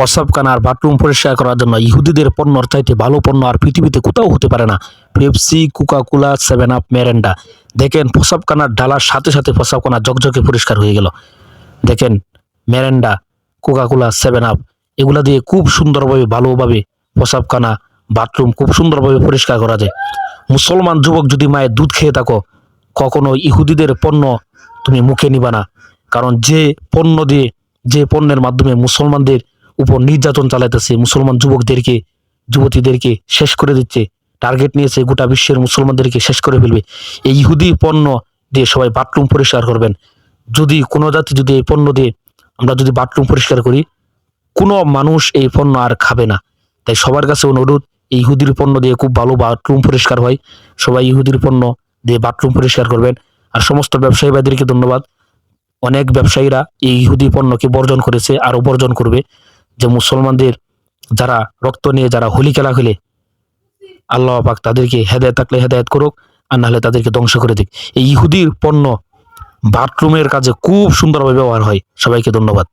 প্রসাবখানা আর bathroom পরিষ্কার করার জন্য ইহুদিদের পণ্যর চাইতে ভালো পণ্য আর পৃথিবীতে কোথাও হতে পারে না। Pepsi, Coca Cola, Seven Up, Mirinda. দেখেন প্রসাবখানার ডালার সাথে সাথে প্রসাবখানা জকজকে পরিষ্কার হয়ে গেল। দেখেন, মেরেন্ডা, কোকাকোলা, সেভেন আপ, এগুলা দিয়ে খুব সুন্দরভাবে, ভালোভাবে প্রসাবখানা বাথরুম খুব সুন্দরভাবে পরিষ্কার করা যায়। মুসলমান যুবক যদি মায়ের দুধ খেয়ে থাকো কখনো ইহুদিদের পণ্য তুমি মুখে নিবা না। কারণ যে পণ্য দিয়ে, যে পণ্যের মাধ্যমে মুসলমানদের উপর নির্যাতন চালাইতেছে। মুসলমান যুবকদেরকে, যুবতীদেরকে শেষ করে দিচ্ছে। টার্গেট নিয়েছে গোটা বিশ্বের মুসলমানদেরকে শেষ করে ফেলবে। এই ইহুদি পণ্য দিয়ে সবাই বাথরুম পরিষ্কার করবেন। যদি কোনো জাতি যদি এই পণ্য দিয়ে আমরা যদি বাথরুম পরিষ্কার করি, কোনো মানুষ এই পণ্য আর খাবে না। তাই সবার কাছে অনুরোধ, এই ইহুদির পণ্য দিয়ে খুব ভালো বাথরুম পরিষ্কার হয়। সবাই ইহুদির পণ্য দিয়ে বাথরুম পরিষ্কার করবেন। আর সমস্ত ব্যবসায়ী ধন্যবাদ। অনেক ব্যবসায়ীরা এই ইহুদি পণ্যকে বর্জন করেছে, আরও বর্জন করবে। যে মুসলমানদের যারা রক্ত নিয়ে যারা হোলি খেলা খেলে, আল্লাহ পাক তাদেরকে হেদায়ত থাকলে হেদায়ত করুক, আর নাহলে তাদেরকে ধ্বংস করে দিক। এই ইহুদির পণ্য বাথরুমের কাজে খুব সুন্দরভাবে ব্যবহার হয়। সবাইকে ধন্যবাদ।